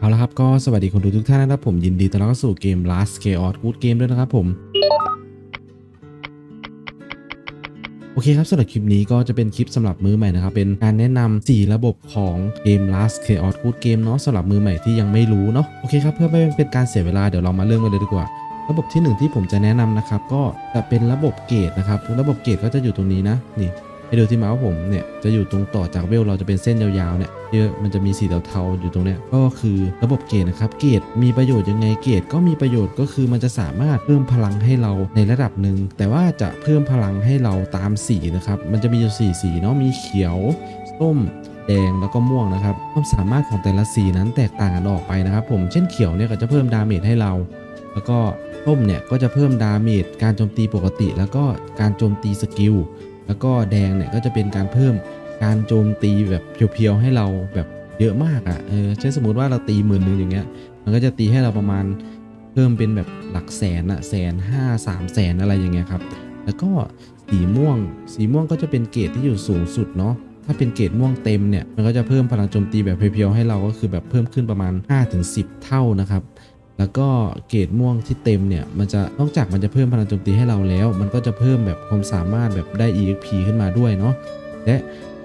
เอาละครับก็สวัสดีคนดูทุกท่านนะครับผมยินดีต้อนรับเข้าสู่เกม Last Chaos Good Game ด้วยนะครับผม โอเคครับสำหรับคลิปนี้ก็จะเป็นคลิปสำหรับมือใหม่นะครับ เป็นการแนะนำ4ระบบของเกม Last Chaos Good Game เนาะสำหรับมือใหม่ที่ยังไม่รู้เนาะโอเคครับเพื่อไม่เป็นการเสียเวลาเดี๋ยวเรามาเริ่มกันเลยดีกว่า ระบบที่หนึ่งที่ผมจะแนะนำนะครับก็จะเป็นระบบเกตนะครับระบบเกตก็จะอยู่ตรงนี้นะนี่ ให้ดูที่เมาส์ผมเนี่ยจะอยู่ตรงต่อจากเวลเราจะเป็นเส้นยาวๆเนี่ยเยอะมันจะมีสีเทาๆอยู่ตรงเนี้ยก็คือระบบเกตนะครับเกตมีประโยชน์ยังไงเกตก็มีประโยชน์ก็คือมันจะสามารถเพิ่มพลังให้เราในระดับหนึ่งแต่ว่าจะเพิ่มพลังให้เราตามสีนะครับมันจะมีอยู่สี่สีเนาะมีเขียวส้มแดงแล้วก็ม่วงนะครับความสามารถของแต่ละสีนั้นแตกต่างกันออกไปนะครับ ผมเช่นเขียวเนี่ยก็จะเพิ่มดาเมจให้เรา แล้วก็ส้มเนี่ยก็จะเพิ่มดาเมจการโจมตีปกติ แล้วก็การโจมตีสกิล แล้วก็แดงเนี่ยก็จะเป็นการเพิ่มการโจมตีแบบเพียวๆให้เราแบบเยอะมากอะ่ะเออเช่นสมมติว่าเราตีหมื่นหนึ่งอย่างเงี้ย มันก็จะตีให้เราประมาณเพิ่มเป็นแบบหลักแสนอะแสนห้าสามแสนอะไรอย่างเงี้ยครับ แล้วก็สีม่วง สีม่วงก็จะเป็นเกรดที่อยู่สูงสุดเนาะถ้าเป็นเกรดม่วงเต็มเนี่ยมันก็จะเพิ่มพลังโจมตีแบบเพียวๆให้เราก็คือแบบเพิ่มขึ้นประมาณ 5-10 เท่านะครับ แล้วก็เกรดม่วงที่เต็มเนี่ยมันจะนอกจากมันจะเพิ่มพลังโจมตีให้เราแล้ว มันก็จะเพิ่มแบบความสามารถแบบได้ EXP ขึ้นมาด้วยเนาะและ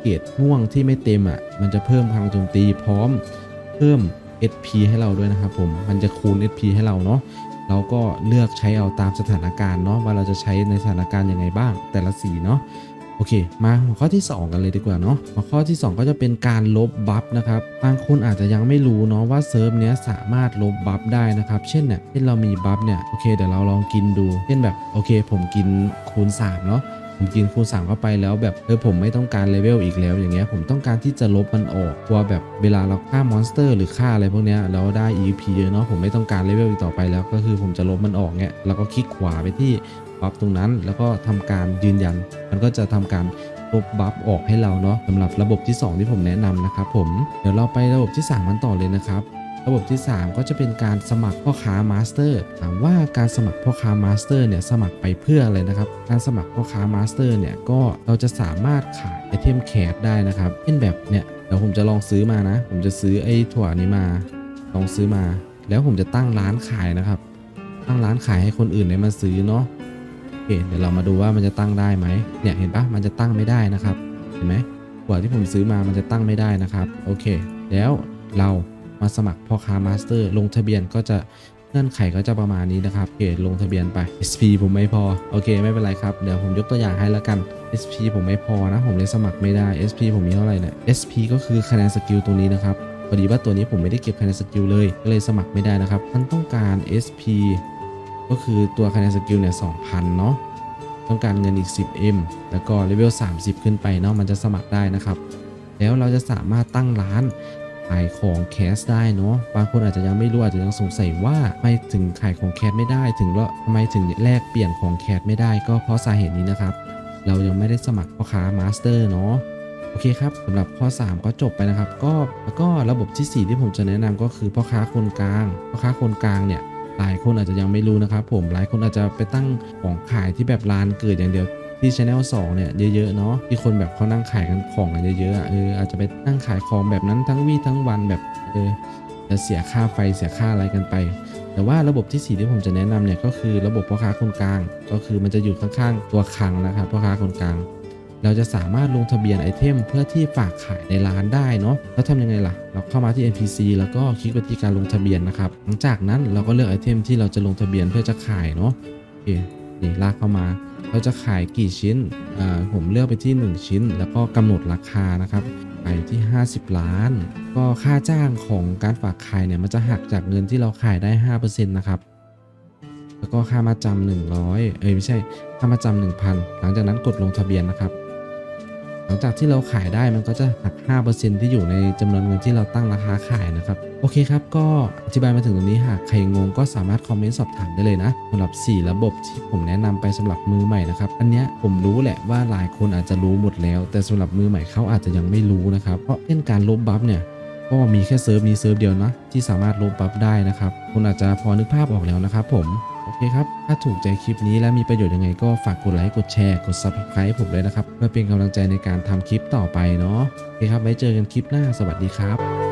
เกรดม่วงที่ไม่เต็มอะมันจะเพิ่มพลังโจมตีพร้อมเพิ่ม SP ให้เราด้วยนะครับผมมันจะคูณ SP ให้เราเนาะเราก็เลือกใช้เอาตามสถานการณ์เนาะว่าเราจะใช้ในสถานการณ์ยังไงบ้างแต่ละสีเนาะ โอเค มาหัวข้อที่ 2 กันเลยดีกว่าเนาะหัวข้อที่ 2 ก็จะเป็นการลบบัฟนะครับบางคนอาจจะยังไม่รู้เนาะว่าเซิร์ฟเนี้ยสามารถลบบัฟได้นะครับ เช่นเนี่ยเช่นเรามีบัฟเนี่ยโอเคเดี๋ยวเราลองกินดู เช่นแบบโอเค ผมกินคูณ3เนาะ ผมกินคูณ3เข้าไปแล้วแบบเออผมไม่ต้องการเลเวลอีกแล้วอย่างเงี้ยผมต้องการที่จะลบมันออกกลัวแบบเวลาเราฆ่ามอนสเตอร์หรือฆ่าอะไรพวกเนี้ยแล้วได้ EP เยอะเนาะผมไม่ต้องการเลเวลอีกต่อไปแล้วก็คือผมจะลบมันออกเนี่ยแล้วก็คลิกขวาไปที่บัฟตรงนั้น แล้วก็ทำการยืนยัน มันก็จะทำการลบบัฟออกให้เราเนาะสำหรับระบบที่ 2 ที่ผมแนะนำนะครับผมเดี๋ยวเราไประบบที่ 3 มันต่อเลยนะครับ ระบบที่ 3 ก็จะเป็นการสมัครพ่อค้ามาสเตอร์ถามว่าการสมัครพ่อค้ามาสเตอร์เนี่ยสมัครไปเพื่ออะไรนะครับ การสมัครพ่อค้ามาสเตอร์เนี่ยก็เราจะสามารถขายไอเทมแคสได้นะครับเช่นแบบเนี่ยเดี๋ยวผมจะลองซื้อมานะ ผมจะซื้อไอ้ถั่วนี้มา ลองซื้อมา แล้วผมจะตั้งร้านขายนะครับ ตั้งร้านขายให้คนอื่นได้มาซื้อเนาะโอเคเดี๋ยวเรามาดูว่ามันจะตั้งได้ไหมเนี่ยเห็นปะมันจะตั้งไม่ได้นะครับ เห็นไหมกว่าที่ผมซื้อมามันจะตั้งไม่ได้นะครับ โอเค แล้วเรา มาสมัครพ่อค้ามาสเตอร์ ลงทะเบียนก็จะเงื่อนไขก็จะประมาณนี้นะครับโอเคลงทะเบียนไป SP ผมไม่พอ โอเค ไม่เป็นไรครับ เดี๋ยวผมยกตัวอย่างให้แล้วกัน SP ผมไม่พอนะ ผมเลยสมัครไม่ได้ SP ผมมีเท่าไหร่เนี่ย SP ก็คือคะแนนสกิลตรงนี้นะครับพอดีว่าตัวนี้ผมไม่ได้เก็บคะแนนสกิลเลย ก็เลยสมัครไม่ได้นะครับ มันต้องการ SP ก็คือตัวคะแนนสกิลเนี่ย2,000 เนาะ ต้องการเงินอีก 10M แล้วก็เลเวล 30 ขึ้นไปเนาะ มันจะสมัครได้นะครับ แล้วเราจะสามารถตั้งร้าน ขายของแคสได้เนาะบางคนอาจจะยังไม่รู้อาจจะยังสงสัยว่าทำไมถึงขายของแคสไม่ได้ ถึงว่าทำไมถึงแลกเปลี่ยนของแคสไม่ได้ก็เพราะสาเหตุนี้นะครับ เรายังไม่ได้สมัครพ่อค้ามาสเตอร์เนาะโอเคครับสำหรับข้อ 3 ก็จบไปนะครับ ก็แล้วก็ระบบทีสี่4 ที่ผมจะแนะนำก็คือพ่อค้าคนกลางพ่อค้าคนกลางเนี่ยหลายคนอาจจะยังไม่รู้นะครับผมหลายคนอาจจะไปตั้งของขายที่แบบร้านเกิดอย่างเดียว ที่ Channel 2เนี่ยเยอะๆเนาะที่คนแบบเขานั่งขายกันของกันเยอะๆอะเอออาจจะไปนั่งขายของแบบนั้นทั้งวี่ทั้งวันแบบเออจะเสียค่าไฟเสียค่าอะไรกันไป แต่ว่าระบบที่ 4 ที่ผมจะแนะนำเนี่ยก็คือระบบพ่อค้าคนกลาง ก็คือมันจะอยู่ข้างๆตัวคลังนะครับพ่อค้าคนกลาง เราจะสามารถลงทะเบียนไอเทมเพื่อที่ฝากขายในร้านได้เนาะแล้วทำยังไงล่ะ เราเข้ามาที่ NPC แล้วก็คลิกไปที่การลงทะเบียนนะครับหลังจากนั้นเราก็เลือกไอเทมที่เราจะลงทะเบียนเพื่อจะขายเนาะโอเค นี่ลากเข้ามา เราจะขายกี่ชิ้นอ่าผมเลือกไปที่ 1 ชิ้น แล้วก็กำหนดราคานะครับไปที่ 50 ล้าน ก็ค่าจ้างของการฝากขายเนี่ยมันจะหักจากเงินที่เราขายได้ 5%นะครับแล้วก็ค่ามาจำ100 เอ้ยไม่ใช่ค่ามาจำ1,000 หลังจากนั้นกดลงทะเบียนนะครับ หลังจากที่เราขายได้มันก็จะหัก 5%ที่อยู่ในจำนวนเงินที่เราตั้งราคาขายนะครับ โอเคครับ ก็อธิบายมาถึงตรงนี้หากใครงงก็สามารถคอมเมนต์สอบถามได้เลยนะสำหรับ 4 ระบบที่ผมแนะนำไปสำหรับมือใหม่นะครับ อันเนี้ยผมรู้แหละว่าหลายคนอาจจะรู้หมดแล้ว แต่สำหรับมือใหม่เขาอาจจะยังไม่รู้นะครับ เพราะเช่นการลบบัฟเนี่ยก็มีแค่เซิร์ฟนี้เซิร์ฟเดียวนะที่สามารถลบบัฟได้นะครับ คุณอาจจะพอนึกภาพออกแล้วนะครับผม เคครับ ถ้าถูกใจคลิปนี้และมีประโยชน์ยังไงก็ฝากกดไลค์ กดแชร์ กด Subscribe ให้ผมเลยนะครับเพื่อเป็นกำลังใจในการทำคลิปต่อไปเนาะโอเคครับไว้เจอกันคลิปหน้าสวัสดีครับ